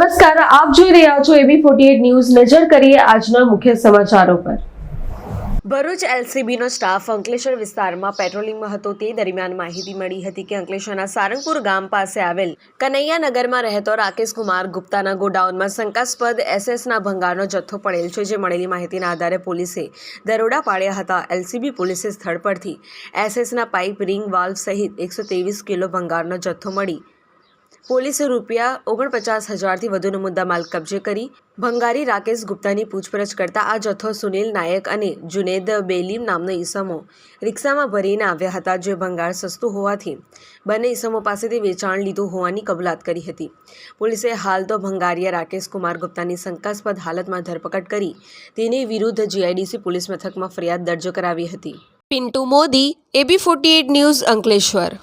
રહ્યા છો એબી forty news. નજર કરીએ આજના મુખ્ય સમાચારો પર. ભરૂચ એલસીબીનો સ્ટાફ અંકલેશ્વર વિસ્તારમાં પેટ્રોલિંગમાં હતો. તે દરમિયાન માહિતી મળી હતી કે અંકલેશ્વરના સારંગપુર ગામ પાસે આવેલ કનૈયાનગરમાં રહેતો રાકેશ કુમાર ગુપ્તાના ગોડાઉનમાં શંકાસ્પદ એસએસના ભંગારનો જથ્થો પડેલ છે, જે મળેલી માહિતીના આધારે પોલીસે દરોડા પાડ્યા હતા એલસીબી પોલીસે સ્થળ પરથી. એસએસના પાઇપ, રિંગ, વાલ્વ સહિત એકસો કિલો ભંગારનો જથ્થો મળી પોલીસે રૂપિયા ઓગણપચાસ હજારથી વધુનો મુદ્દામાલ કબજે કરી ભંગારી રાકેશ ગુપ્તાની પૂછપરછ કરતા આ જથ્થો સુનિલ નાયક અને જુનેદ બેલીમ નામનો ઈસમો રિક્ષામાં ભરીને આવ્યા હતા જે ભંગાર સસ્તું હોવાથી બંને ઈસમો પાસેથી વેચાણ લીધું હોવાની કબૂલાત કરી હતી. પોલીસે હાલ તો ભંગારીયા રાકેશ કુમાર ગુપ્તાની શંકાસ્પદ હાલતમાં ધરપકડ કરી તેની વિરુદ્ધ જીઆઈડીસી પોલીસ મથકમાં ફરિયાદ દર્જ કરાવી હતી. Pintu Modi, AB forty news Ankleshwar.